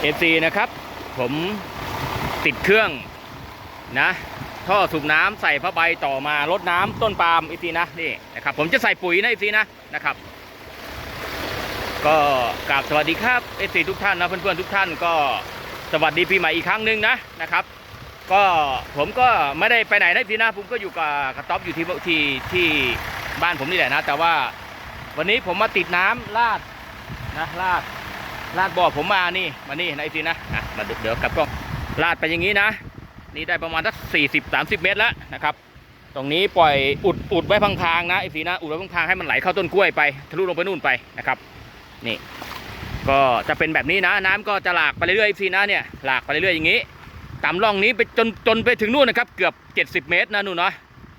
เอฟซีนะครับ ผมติดเครื่องนะท่อสูบน้ำใส่ผ้าใบต่อมาลดน้ำต้นปาล์มเอฟซีนะนี่นะครับผมจะใส่ปุ๋ยนะเอฟซีนะนะครับ ก็กราบสวัสดีครับเอฟซีทุกท่านนะเพื่อนๆทุกท่านก็สวัสดีปีใหม่อีกครั้งหนึ่งนะนะครับ ก็ผมก็ไม่ได้ไปไหนนะพี่นะผมก็อยู่กับกระต๊อบอยู่ที่ที่ที่บ้านผมนี่แหละนะ แต่ว่าวันนี้ผมมาติดน้ำลาดนะลาด ลาดบ่อผมมานี่มานี่นะไอ้ทีนะอะมาเดี๋ยวกลับกล้องลาดไปอย่างนี้นะ นี่ได้ประมาณสักสี่สิบสามสิบเมตรแล้วนะครับตรงนี้ปล่อยอุดอุดไว้พังๆนะไอ้ทีนะอุดไว้พังๆให้มันไหลเข้าต้นกล้วยไปทะลุลงไปนู่นไปนะครับนี่ก็จะเป็นแบบนี้นะ น้ำก็จะหลากไปเรื่อยๆไอ้ทีนะเนี่ยหลากไปเรื่อยๆอย่างนี้ตามร่องนี้ไปจนจนไปถึงนู่นนะครับ เกือบ 70 เมตรนะนู่นเนาะ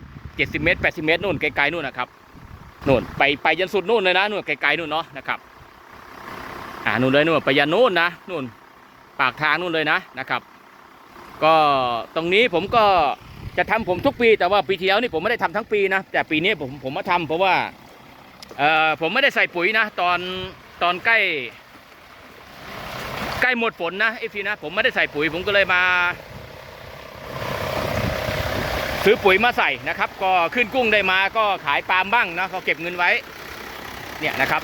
70 เมตร 80 เมตรนู่นไกลๆนู่นนะครับนู่นไปไปยันสุดนู่นเลยนะนู่นไกลๆนู่นเนาะนะครับ อ่านู่นเลยนู่นไปยันนู่นนะนู่นปากทางนู่นเลยนะนะครับ ก็ตรงนี้ผมก็จะทำผมทุกปี แต่ว่าปีที่แล้วนี่ผมไม่ได้ทำทั้งปีนะแต่ปีนี้ผมผมมาทำเพราะว่าเอ่อผมไม่ได้ใส่ปุ๋ยนะตอนตอนใกล้ ใกล้หมดฝนนะเอฟีนะผมไม่ได้ใส่ปุ๋ยผมก็เลยมา ซื้อปุ๋ยมาใส่นะครับ ก็ขึ้นกุ้งได้มาก็ขายปาล์มบ้างนะเขาเก็บเงินไว้ เนี่ยนะครับ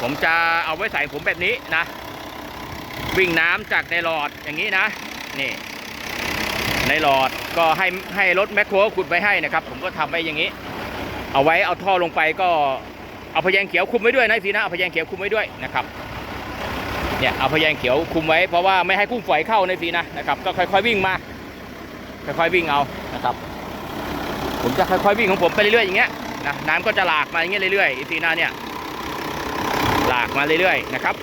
ผมจะเอาไว้ใส่ผมแบบนี้นะ วิ่งน้ำจากในหลอดอย่างนี้นะ นี่ ในหลอดก็ให้ให้รถแมคโครขุดไว้ให้นะครับ ผมก็ทำไว้อย่างนี้ เอาไว้เอาท่อลงไปก็เอาพยางเขียวคุมไว้ด้วยนะพี่นะเอาพยางเขียวคุมไว้ด้วยนะครับเนี่ยเอาพยางเขียวคุมไว้เพราะว่าไม่ให้กุ้งฝอยเข้าในฟีนะนะครับ ก็ค่อยๆวิ่งมาค่อยๆวิ่งเอานะครับ ผมจะค่อยๆวิ่งของผมไปเรื่อยๆอย่างเงี้ยนะน้ำก็จะหลากมาอย่างเงี้ยเรื่อยๆอีฟีนาเนี่ยากมาเรื่อยๆนะครับ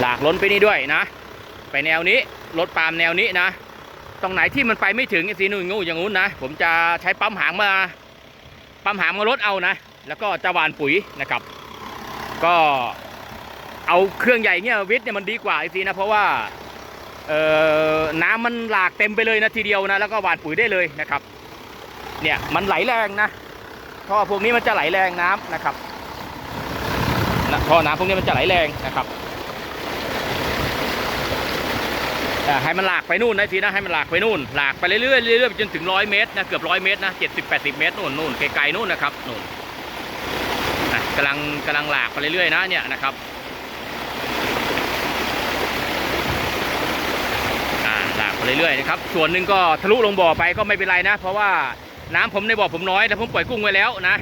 หลากล้นไปนี่ด้วยนะ ไปแนวนี้รถปาล์มแนวนี้นะตรงไหนที่มันไปไม่ถึงไอ้สีนู่นงูอย่างงู้นนะ ผมจะใช้ปั๊มหางมาปั๊มหางมาลดเอานะ แล้วก็จะหวานปุ๋ยนะครับ ก็เอาเครื่องใหญ่เนี่ยวิทย์เนี่ยมันดีกว่าไอ้ทีนะเพราะว่าเอ่อน้ำมันหลากเต็มไปเลยนะทีเดียวนะแล้วก็หว่านปุ๋ยได้เลยนะครับ เนี่ยมันไหลแรงนะท่อพวกนี้มันจะไหลแรงน้ำนะครับ นะท่อน้ำพวกนี้มันจะไหลแรงนะครับให้มันหลากไปนู่นนะทีนะให้มันหลากไปนู่นหลากไปเรื่อยๆเรื่อยๆจนถึงร้อยเมตรนะเกือบร้อยเมตรนะเจ็ดสิบแปดสิบเมตรนู่นนู่นไกลๆนู่นนะครับนู่นกำลังกำลังหลากไปเรื่อยๆนะเนี่ยนะครับหลากไปเรื่อยๆนะครับส่วนหนึ่งก็ทะลุลงบ่อไปก็ไม่เป็นไรนะ เพราะว่าน้ำผมในบ่อผมน้อยแต่ผมปล่อยกุ้งไว้แล้วนะ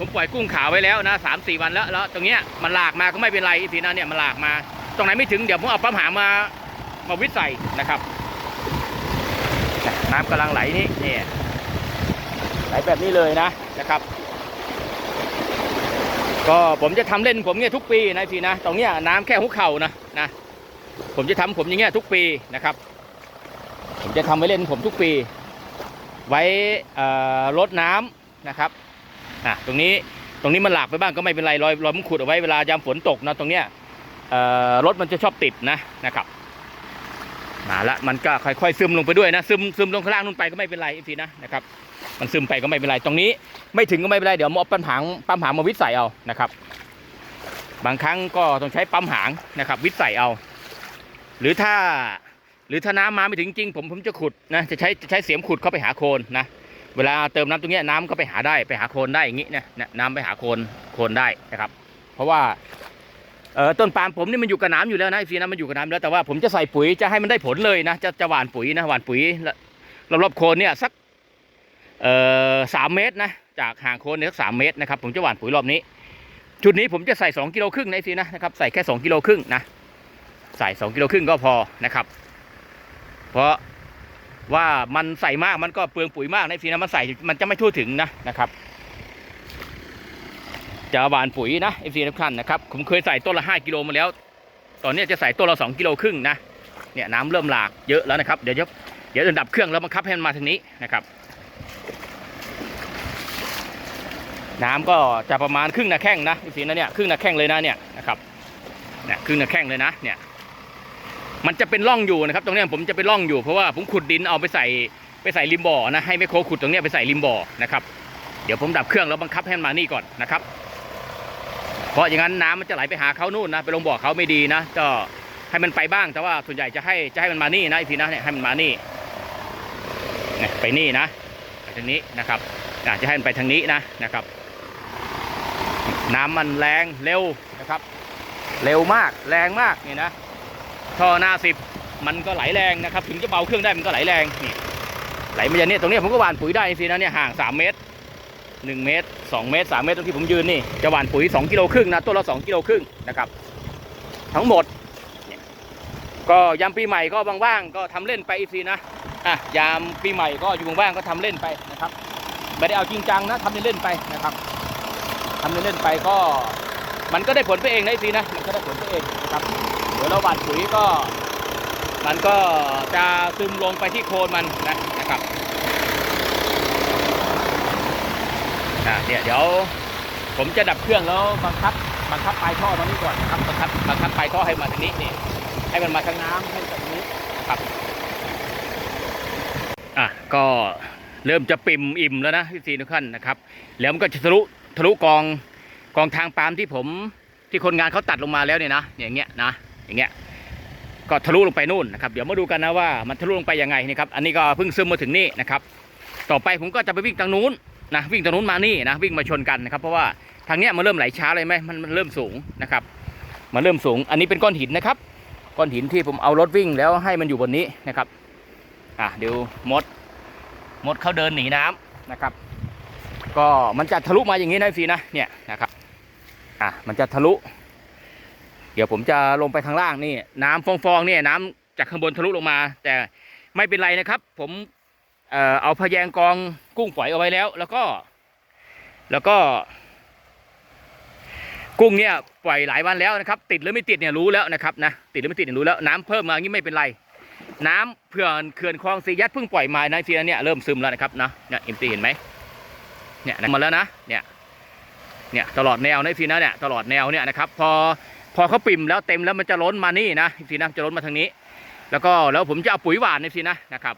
ผมปล่อยกุ้งขาวไว้แล้วนะสามสี่วันแล้วแล้วตรงเนี้ยมันหลากมาก็ไม่เป็นไรอีกทีนะเนี่ยมันหลากมา ตรงไหนไม่ถึงเดี๋ยวผมเอาปั๊มหางมามาวิทย์ใส่นะครับ น้ำกำลังไหลนี่นี่ไหลแบบนี้เลยนะนะครับ ก็ผมจะทำเล่นผมเนี่ยทุกปีนะพี่นะตรงเนี้ยน้ำแค่หัวเข่านะนะผมจะทำผมอย่างเงี้ยทุกปีนะครับ ผมจะทำไว้เล่นผมทุกปี ไว้รดน้ำนะครับ อะตรงนี้ตรงนี้มันหลากไปบ้างก็ไม่เป็นไรรอยรอยมุงขุดเอาไว้เวลายามฝนตกนะตรงเนี้ยรถมันจะชอบติดนะนะครับมาละมันก็ค่อยๆซึมลงไปด้วยนะซึมซึมลงข้างล่างนู่นไปก็ไม่เป็นไรอีกทีนะนะครับมันซึมไปก็ไม่เป็นไรตรงนี้ ไม่ถึงก็ไม่เป็นไรเดี๋ยวมอาปั๊มหางปั๊มหางมาวิทย์ใส่เอานะครับ บางครั้งก็ต้องใช้ปั๊มหางนะครับ วิทย์ใส่เอา หรือถ้าหรือถ้าน้ำมาไม่ถึงจริงผมผมจะขุดนะจะใช้จะใช้เสียมขุดเข้าไปหาโคนนะ วลาเติมน้ำตรงนี้น้ำก็ไปหาได้ไปหาโคนได้อย่างนี้นะนะน้ำไปหาโคนโคนได้นะครับ เพราะว่าเออต้นปาล์มผมนี่มันอยู่กับน้ำอยู่แล้วนะไอ้ฟีนะมันอยู่กับน้ำแล้วแต่ว่าผมจะใส่ปุ๋ยจะให้มันได้ผลเลยนะจะจะหว่านปุ๋ยนะหว่านปุ๋ยรอบรอบโคนเนี่ยสักเอ่อสามเมตรนะจากห่างโคนเนี่ยสักสามเมตรนะครับผมจะหว่านปุ๋ยรอบนี้ชุดนี้ผมจะใส่สองกิโลครึ่งนะไอ้ฟีนะนะครับใส่แค่สองกิโลครึ่งนะใส่สองกิโลครึ่งก็พอนะครับ เพราะ ว่ามันใส่มากมันก็เปลืองปุ๋ยมากในทีนะมันใส่มันจะไม่ทั่วถึงนะนะครับจะหวานปุ๋ยนะเอฟซีทุกท่านนะครับผมเคยใส่ต้นละห้ากิโลมาแล้ว ตอนนี้จะใส่ต้นละสองกิโลครึ่งนะเนี่ยน้ำเริ่มหลากเยอะแล้วนะครับ เดี๋ยวจะเดี๋ยวจะดับเครื่องแล้วบังคับให้มันมาทางนี้นะครับ น้ำก็จะประมาณครึ่งนาแข้งนะเอฟซีนะเนี่ยครึ่งนาแข้งเลยนะเนี่ยนะครับเนี่ยครึ่งนาแข้งเลยนะเนี่ย มันจะเป็นร่องอยู่นะครับ ตรงเนี้ยผมจะเป็นร่องอยู่เพราะว่าผมขุดดินเอาไปใส่ไปใส่ริมบ่อนะให้แมคโครขุดตรงเนี้ยไปใส่ริมบ่อนะครับเดี๋ยวผมดับเครื่องแล้วบังคับให้มันมานี่ก่อนนะครับ เพราะอย่างนั้นน้ำมันจะไหลไปหาเขานู่นนะไปลงบ่อเขาไม่ดีนะก็ให้มันไปบ้างแต่ว่าส่วนใหญ่จะให้จะให้มันมานี่นะอีกทีนะเนี่ยให้มันมานี่เนี่ยไปนี่นะไปทางนี้นะครับอะจะให้มันไปทางนี้นะนะครับ น้ำมันแรงเร็วนะครับ เร็วมากแรงมากนี่นะ ท่อหน้าสิบมันก็ไหลแรงนะครับ ถึงจะเบาเครื่องได้มันก็ไหลแรงนี่ไหลมาจากเนี่ยตรงนี้ผมก็หว่านปุ๋ยได้สินะเนี่ยห่างสามเมตรหนึ่งเมตรสองเมตรสามเมตรตรงที่ผมยืนนี่จะหว่านปุ๋ยสองกิโลครึ่งนะต้นละสองกิโลครึ่งนะครับ ทั้งหมด ก็ยามปีใหม่ก็ว่างๆก็ทำเล่นไปอีกทีนะอะยามปีใหม่ก็อยู่ว่างๆก็ทำเล่นไปนะครับไม่ได้เอาจริงจังนะทำเล่นๆไปนะครับทำเล่นๆไปก็มันก็ได้ผลไปเองนะไอ้ซีนะมันก็ได้ผลไปเองนะครับ ดี๋ยวเราหว่านปุ๋ยก็ มันก็จะซึมลงไปที่โคนมันนะนะครับอะเนี่ยเดี๋ยวผมจะดับเครื่องแล้วบังคับบังคับปลายท่อตรงนี้ก่อนนะครับบังคับบังคับปลายท่อให้มาทางนี้นี่ให้มันมาทางน้ำให้แบบนี้ครับอะก็เริ่มจะปิ่มอิ่มแล้วนะพี่ซีทุกท่านนะครับ แล้วมันก็จะทะลุทะลุกองกองทางปาล์มที่ผมที่คนงานเขาตัดลงมาแล้วเนี่ยนะอย่างเงี้ยนะ อย่างเงี้ยก็ทะลุลงไปนู่นนะครับเดี๋ยวมาดูกันนะว่ามันทะลุลงไปยังไงนี่ครับอันนี้ก็เพิ่งซึมมาถึงนี่นะครับต่อไปผมก็จะไปวิ่งทางนู้นนะวิ่งทางนู้นมานี่นะวิ่งมาชนกันนะครับเพราะว่าทางเนี้ยมันเริ่มไหลช้าเลยไหมมันมันเริ่มสูงนะครับมันเริ่มสูง อันนี้เป็นก้อนหินนะครับก้อนหินที่ผมเอารถวิ่งแล้วให้มันอยู่บนนี้นะครับอะเดี๋ยวมดมดเขาเดินหนีน้ำนะครับ ก็มันจะทะลุมาอย่างนี้นะฟีนะเนี่ยนะครับอะมันจะทะลุ เดี๋ยวผมจะลงไปข้างล่างนี่ น้ำฟองๆเนี่ยน้ำจากข้างบนทะลุลงมา แต่ไม่เป็นไรนะครับ ผมเออเอาพะแยงกองกุ้งฝอยเอาไว้แล้ว แล้วก็ แล้วก็ กุ้งเนี่ยปล่อยหลายวันแล้วนะครับ ติดหรือไม่ติดเนี่ยรู้แล้วนะครับนะติดหรือไม่ติดเนี่ยรู้แล้วน้ำเพิ่มมาอย่างนี้ไม่เป็นไร น้ำเผื่อนเขื่อนคลองสียัดเพิ่งปล่อยมาในทีนั้นเนี่ยเริ่มซึมแล้วนะครับนะเนี่ยเอ็มตีเห็นไหมเนี่ยมาแล้วนะเนี่ยเนี่ยตลอดแนวนะทีนะเนี่ยตลอดแนวเนี่ยนะครับ พอ พอเขาปิ่มแล้วเต็มแล้วมันจะล้นมานี่นะทีนะจะล้นมาทางนี้ แล้วก็แล้วผมจะเอาปุ๋ยหวานในทีนะนะครับ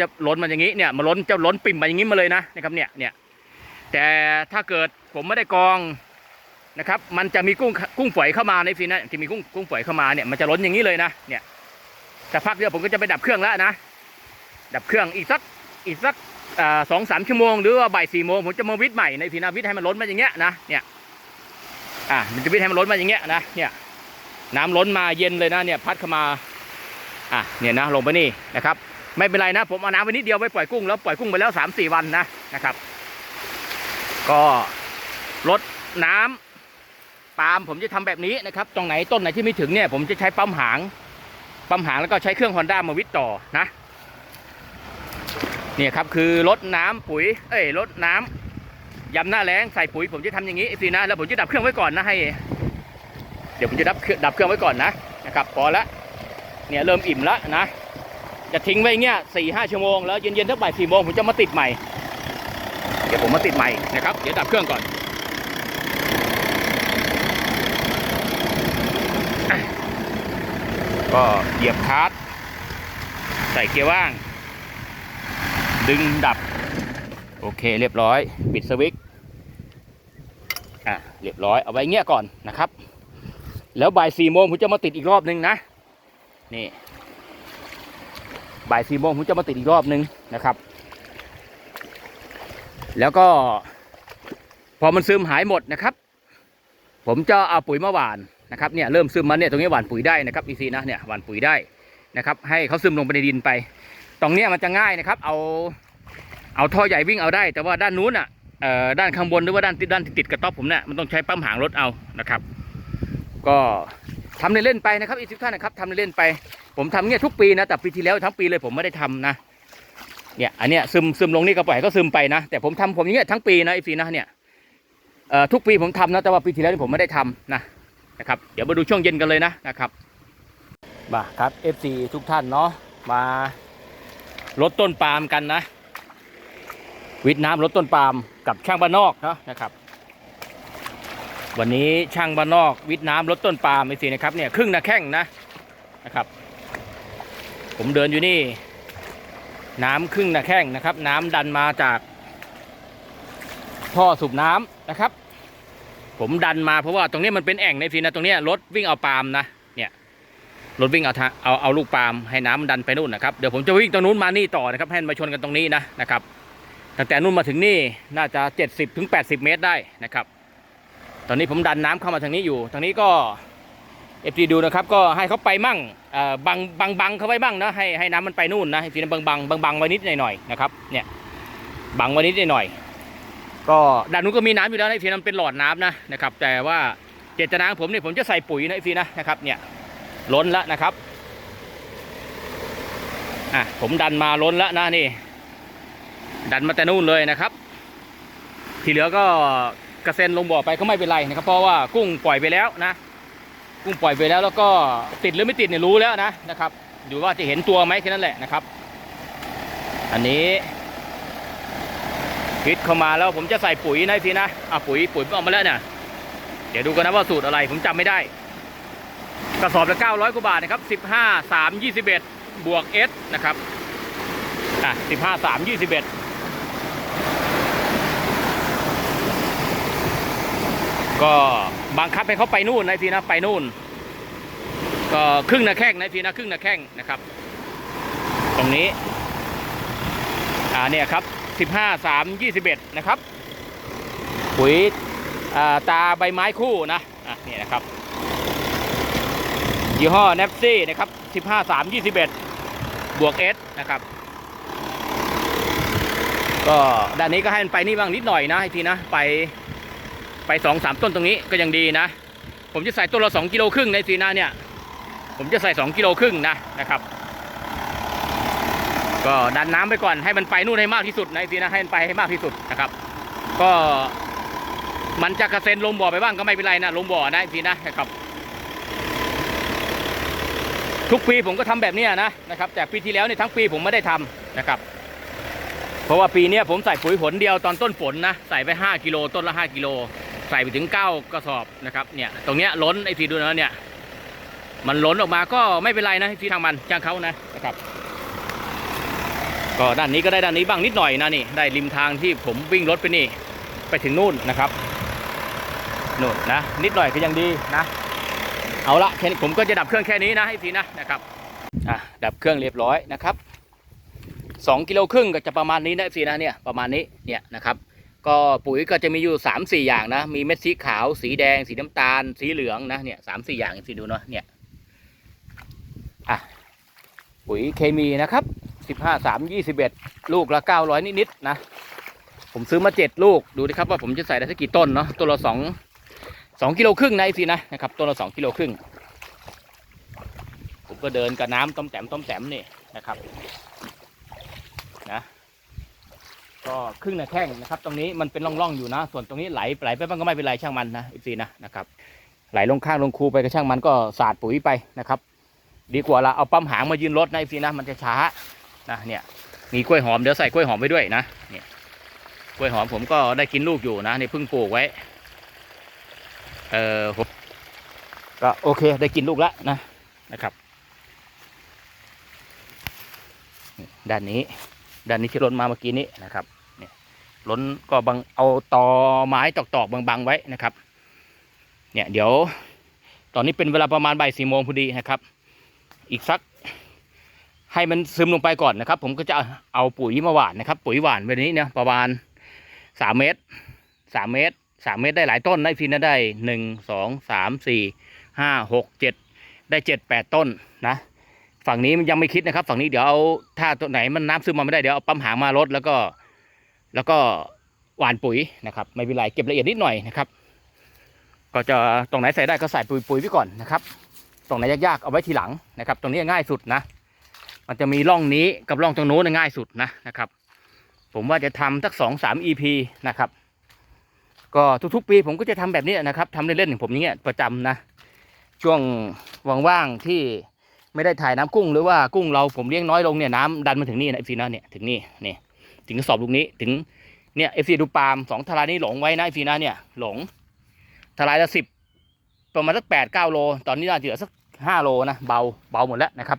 จะล้นมาอย่างนี้เนี่ยมาล้นจะล้นปิ่มมาอย่างนี้มาเลยนะนะครับเนี่ยเนี่ยแต่ถ้าเกิดผมไม่ได้กองนะครับ มันจะมีกุ้งกุ้งฝอยเข้ามาในฟีนะจะมีกุ้งกุ้งฝอยเข้ามาเนี่ยมันจะล้นอย่างนี้เลยนะเนี่ยสักพักเดียวผมก็จะไปดับเครื่องแล้วนะดับเครื่องอีกสักอีกสัก สองสามชั่วโมงหรือว่าบ่ายสี่โมงผมจะมาวิทย์ใหม่ในฟีนาวิทย์ให้มันล้นมาอย่างเงี้ยนะเนี่ยอ่ามันจะวิทย์ให้มันล้นมาอย่างเงี้ยนะเนี่ยน้ำล้นมาเย็นเลยนะเนี่ยพัดเข้ามาอะเนี่ยนะลงไปนี่นะครับไม่เป็นไรนะ ผมเอาน้ำไปนิดเดียวไปปล่อยกุ้งแล้วปล่อยกุ้งไปแล้วสามสี่วันนะนะครับ ก็ลดน้ำปาล์มผมจะทำแบบนี้นะครับตรงไหนต้นไหนที่ไม่ถึงเนี่ยผมจะใช้ปั๊มหางปั๊มหางแล้วก็ใช้เครื่องฮอนด้ามาวิทย์ต่อนะ เนี่ยครับคือลดน้ำปุ๋ย เอ้ยลดน้ำยำหน้าแรงใส่ปุ๋ยผมจะทำอย่างนี้สินะแล้วผมจะดับเครื่องไว้ก่อนนะให้ เดี๋ยวผมจะดับดับเครื่องไว้ก่อนนะนะครับพอละเนี่ยเริ่มอิ่มแล้วนะ จะทิ้งไว้เงี้ยสี่ห้าชั่วโมงแล้วเย็นๆถ้าบ่ายสี่โมงผมจะมาติดใหม่ เดี๋ยวผมมาติดใหม่นะครับเดี๋ยวดับเครื่องก่อนก็เหยียบคลัสใส่เกียร์ว่าง ดึงดับ โอเคเรียบร้อย ปิดสวิตช์อะเรียบร้อยเอาไว้เงี้ยก่อนนะครับ แล้วบ่ายสี่โมงผมจะมาติดอีกรอบนึงนะนี่บ่ายสี่โมงผมจะมาติดอีกรอบนึงนะครับ แล้วก็ พอมันซึมหายหมดนะครับ ผมจะเอาปุ๋ยมาหว่านนะครับเนี่ยเริ่มซึมมาเนี่ยตรงนี้หว่านปุ๋ยได้นะครับอีซีนะเนี่ยหว่านปุ๋ยได้นะครับ ให้เขาซึมลงไปในดินไป ตรงเนี้ยมันจะง่ายนะครับ เอา เอาท่อใหญ่วิ่งเอาได้ แต่ว่าด้านนู้นอะเอ่อด้านข้างบนหรือว่าด้านติดด้านที่ติดกระต๊อบผมเนี่ยมันต้องใช้ปั๊มหางรถเอานะครับ ก็ทำเล่นๆไปนะครับอีกทุกท่านนะครับทำเล่นๆไป ผมทำเงี้ยทุกปีนะแต่ปีที่แล้วทั้งปีเลยผมไม่ได้ทำนะเนี่ยอันเนี้ยซึมซึมลงนี่ก็ปล่อยให้เขาซึมไปนะ แต่ผมทำผมอย่างเงี้ยทั้งปีนะไอฟีนะเนี่ยเอ่อทุกปีผมทำนะแต่ว่าปีที่แล้วนี่ผมไม่ได้ทำนะนะครับเดี๋ยวมาดูช่วงเย็นกันเลยนะนะครับมาครับ FC ทุกท่านเนาะมา ลดต้นปาล์มกันนะ วิทย์น้ำลดต้นปาล์มกับช่างบ้านนอกเนาะนะครับ วันนี้ช่างบ้านนอก วิทย์น้ำลดต้นปาล์มไอซีนะครับเนี่ยครึ่งหนาแข้งนะนะครับ ผมเดินอยู่นี่ น้ำครึ่งหน้าแข้งนะครับ น้ำดันมาจากท่อสูบน้ำนะครับ ผมดันมาเพราะว่าตรงนี้มันเป็นแอ่งในฟีนะตรงเนี้ยรถวิ่งเอาปาล์มนะเนี่ย รถวิ่งเอาทาเอาเอาลูกปาล์มให้น้ำมันดันไปนู่นนะครับเดี๋ยวผมจะวิ่งตรงนู้นมานี่ต่อนะครับให้มันมาชนกันตรงนี้นะนะครับตั้งแต่นู่นมาถึงนี่น่าจะ 70ถึง80 เมตรได้นะครับ ตอนนี้ผมดันน้ำเข้ามาทางนี้อยู่ทางนี้ก็เอฟซีดูนะครับก็ให้เขาไปมั่งเอ่อบังบังบังเขาไว้บ้างนะให้ให้น้ำมันไปนู่นนะให้ทีนั้นบังบังบังบังไว้นิดหน่อยๆนะครับเนี่ยบังไว้นิดหน่อยก็ด้านนู้นก็มีน้ำอยู่แล้วนะทีนั้นเป็นหลอดน้ำนะนะครับแต่ว่าเจตนาของผมเนี่ยผมจะใส่ปุ๋ยนะทีนะนะครับเนี่ย ล้นแล้วนะครับอะผมดันมาล้นแล้วนะนี่ ดันมาแต่นู่นเลยนะครับ ที่เหลือก็กระเซ็นลงบ่อไปก็ไม่เป็นไรนะครับ เพราะว่ากุ้งปล่อยไปแล้วนะ กุ้งปล่อยไปแล้วแล้วก็ติดหรือไม่ติดเนี่ยรู้แล้วนะนะครับ อยู่ว่าจะเห็นตัวไหมแค่นั้นแหละนะครับ อันนี้พิดเข้ามาแล้วผมจะใส่ปุ๋ยนะทีนะอะปุ๋ยปุ๋ยออกมาแล้วเนี่ยเดี๋ยวดูกันนะว่าสูตรอะไรผมจำไม่ได้ กระสอบละ 900 กว่าบาทนะครับ 15 3 21 บวก S นะครับอะ15 3 21 ก็บังคับให้เขาไปนู่นนะทีนะไปนู่น ก็ครึ่งนาแข้งนะทีนะครึ่งนาแข้งนะครับ ตรงนี้ อ่าเนี่ยครับสิบห้าสามยี่สิบเอ็ดนะครับปุ๋ยอ่าตาใบไม้คู่นะอะเนี่ยนะครับ ยี่ห้อเนปซี่นะครับสิบห้าสามยี่สิบวกเอสนะครับ ก็ด้านนี้ก็ให้มันไปนี่บ้างนิดหน่อยนะให้ทีนะ ไปไปสองสามต้นตรงนี้ก็ยังดีนะ ผมจะใส่ต้นละสองกิโลครึ่งในสีนาเนี่ย ผมจะใส่สองกิโลครึ่งนะนะครับ ก็ดันน้ำไปก่อนให้มันไปนู่นให้มากที่สุดในสีนะให้มันไปให้มากที่สุดนะครับ ก็มันจะกระเซ็นลงบ่อไปบ้างก็ไม่เป็นไรนะลงบ่อนะสีนะนะครับ ทุกปีผมก็ทำแบบนี้นะนะครับ แต่ปีที่แล้วเนี่ยทั้งปีผมไม่ได้ทำนะครับ เพราะว่าปีนี้ผมใส่ปุ๋ยผลเดียวตอนต้นฝนนะใส่ไป 5กิโลต้นละ 5กิโลใส่ไปถึง 9 กระสอบนะครับเนี่ยตรงเนี้ยล้นไอ้ทีดูนะเนี่ย มันล้นออกมาก็ไม่เป็นไรนะที่ทางมันจ้างเขานะนะครับ ก็ด้านนี้ก็ได้ด้านนี้บ้างนิดหน่อยนะนี่ได้ริมทางที่ผมวิ่งรถไปนี่ ไปถึงนู่นนะครับนู่นนะนิดหน่อยก็ยังดีนะ เอาละแค่นี้ผมก็จะดับเครื่องแค่นี้นะให้ทีนะนะครับอะดับเครื่องเรียบร้อยนะครับสองกิโลครึ่งก็จะประมาณนี้นะสินะเนี่ยประมาณนี้เนี่ยนะครับก็ปุ๋ยก็จะมีอยู่3ามสี่อย่างนะ มีเม็ดสีขาว สีแดง สีน้ำตาล สีเหลืองนะเนี่ยสามสี่อย่างสิดูเนาะเนี่ยอะปุ๋ยเคมีนะครับสิบห้าสามยี่สิบเอ็ดลูกละเก้าร้อยนิดๆนะ ผมซื้อมาเจ็ดลูกดูดิครับว่าผมจะใส่ได้สักกี่ต้นเนาะต้นละสอง สองกิโลครึ่งนะสินะนะครับต้นละสองกิโลครึ่งผมก็เดินกับน้ำต้มแต้มต้มแต้มนี่นะครับนะก็ครึ่งนาแข้งนะครับ ตรงนี้มันเป็นร่องๆอยู่นะ ส่วนตรงนี้ไหลไหลไปบ้างก็ไม่เป็นไรช่างมันนะไอซีนะนะครับ ไหลลงข้างลงคูไปก็ช่างมันก็สาดปุ๋ยไปนะครับ ดีกว่าเราเอาปั๊มหางมายืนรถนะอีซีนะมันจะช้านะเนี่ยมีกล้วยหอมเดี๋ยวใส่กล้วยหอมไปด้วยนะเนี่ยกล้วยหอมผมก็ได้กินลูกอยู่นะนี่เพิ่งปลูกไว้ เออผมก็โอเคได้กินลูกแล้วนะนะครับ ด้านนี้ ด้านนี้ที่ล้นมาเมื่อกี้นี้นะครับเนี่ยล้นก็บังเอาตอไม้ตอกๆบังๆไว้นะครับ เนี่ยเดี๋ยว ตอนนี้เป็นเวลาประมาณบ่ายสี่โมงพอดีนะครับ อีกสักให้มันซึมลงไปก่อนนะครับ ผมก็จะเอาปุ๋ยมาหว่านนะครับ ปุ๋ยหว่านแบบนี้เนี่ยประมาณสามเมตรสามเมตร สามเมตรได้หลายต้นได้ฟินได้หนึ่งสองสามสี่ห้าหกเจ็ดได้เจ็ดแปดต้นนะ ฝั่งนี้มันยังไม่คิดนะครับ ฝั่งนี้เดี๋ยวเอาถ้าตัวไหนมันน้ำซึมมาไม่ได้เดี๋ยวเอาปั๊มหางมาลดแล้วก็ แล้วก็หวานปุ๋ยนะครับ ไม่เป็นไรเก็บละเอียดนิดหน่อยนะครับ ก็จะตรงไหนใส่ได้ก็ใส่ปุ๋ยปุ๋ยไว้ก่อนนะครับ ตรงไหนยากๆเอาไว้ทีหลังนะครับ ตรงนี้ง่ายสุดนะ มันจะมีร่องนี้กับร่องตรงโน้นง่ายสุดนะนะครับ ผมว่าจะทำสักสองสาม EP นะครับ ก็ทุกๆปีผมก็จะทำแบบนี้นะครับทำเล่นๆของผมอย่างเงี้ยประจำนะ ช่วงว่างๆที่ไม่ได้ถ่ายน้ำกุ้งหรือว่ากุ้งเราผมเลี้ยงน้อยลงเนี่ยน้ำดันมาถึงนี่นะเอฟซีนะเนี่ยถึงนี่นี่ถึงกระสอบลูกนี้ถึงเนี่ยเอฟซีดูปาล์มสองทลายนี้หลงไว้นะเอฟซีนะเนี่ยหลงทลายละสิบประมาณสักแปดเก้าโล ตอนนี้น่าจะเหลือสักห้าโลนะเบาเบาหมดแล้วนะครับ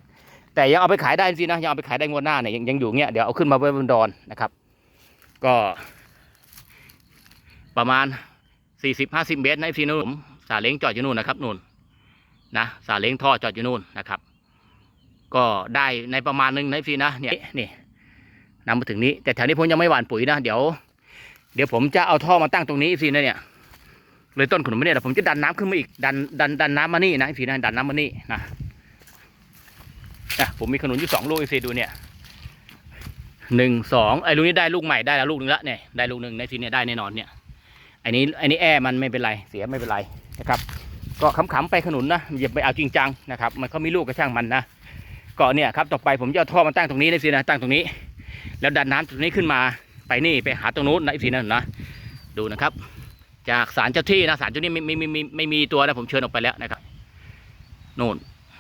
แต่ยังเอาไปขายได้เอฟซีนะยังเอาไปขายได้งวดหน้าเนี่ยยังยังอยู่เงี้ยเดี๋ยวเอาขึ้นมาไว้บนดอนนะครับ ก็ ประมาณสี่สิบห้าสิบเมตรนะพี่นู่นซาเล้งจอดอยู่นู่นนะครับนู่นนะซาเล้งท่อจอดอยู่นู่นนะครับ ก็ได้ในประมาณนึงนะพี่นะเนี่ยนี่นำมาถึงนี้ แต่แถวนี้ผมยังไม่หว่านปุ๋ยนะเดี๋ยว เดี๋ยวผมจะเอาท่อมาตั้งตรงนี้พี่นะเนี่ยเลยต้นขนุนไม่เนี่ยเดี๋ยวผมจะดันน้ำขึ้นมาอีกดันดันดันน้ำมานี่นะพี่นะดันน้ำมานี่นะอะผมมีขนุนอยู่สองลูกพี่ดูเนี่ยหนึ่งสองไอ้ลูกนี้ได้ลูกใหม่ได้แล้วลูกหนึงละเนี่ยได้ลูกหนึ่งในทีเนี่ยได้แน่นอนเนี่ย อันนี้อันนี้แอร์มันไม่เป็นไรเสียไม่เป็นไรนะครับ ก็ขำๆไปขนุนนะอย่าไปเอาจริงจังนะครับ มันเขามีลูกก็ช่างมันนะก็เนี่ยครับต่อไปผมจะเอาท่อมาตั้งตรงนี้นะสินะตั้งตรงนี้ แล้วดันน้ำตรงนี้ขึ้นมาไปนี่ไปหาตรงนู้นนะอีกทีนึงนะดูนะครับ จากศาลเจ้าที่นะศาลเจ้านี้ไม่ไม่ไม่ไม่ไม่มีตัวนะผมเชิญออกไปแล้วนะครับนู่น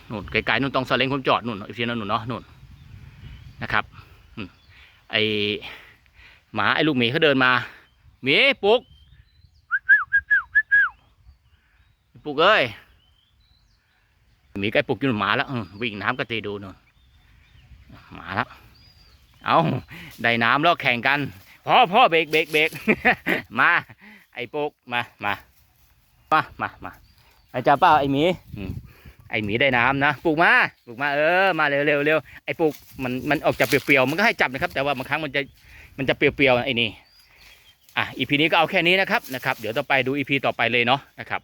นู่นไกลๆนู่นตรงซาเล้งผมจอดนู่นอีกทีนึงนู่นเนาะนู่นนะครับไอหมาไอลูกหมีเขาเดินมาหมีปลุก ปลุกเอ้ยมีใกล้ปลุกอยู่นู่นหมาแล้ววิ่งน้ำกระตีดูนู่นหมาแล้วเอาได้น้ำแล้วแข่งกันพ่อพ่อเบรกเบรกเบรกมา ไอ้ปุกมามามามามาไอ้จ่าเป้าไอ้หมีไอ้หมีได้น้ำนะปลูกมาปลูกมาเออมาเร็วเร็วเร็วไอ้ปลูกมันมันออกจะเปรี้ยวๆมันก็ให้จับนะครับ แต่ว่าบางครั้งมันจะมันจะเปรี้ยวๆไอ้นี่อะอีพีนี้ก็เอาแค่นี้นะครับนะครับ เดี๋ยวต่อไปดูอีพีต่อไปเลยเนาะนะครับ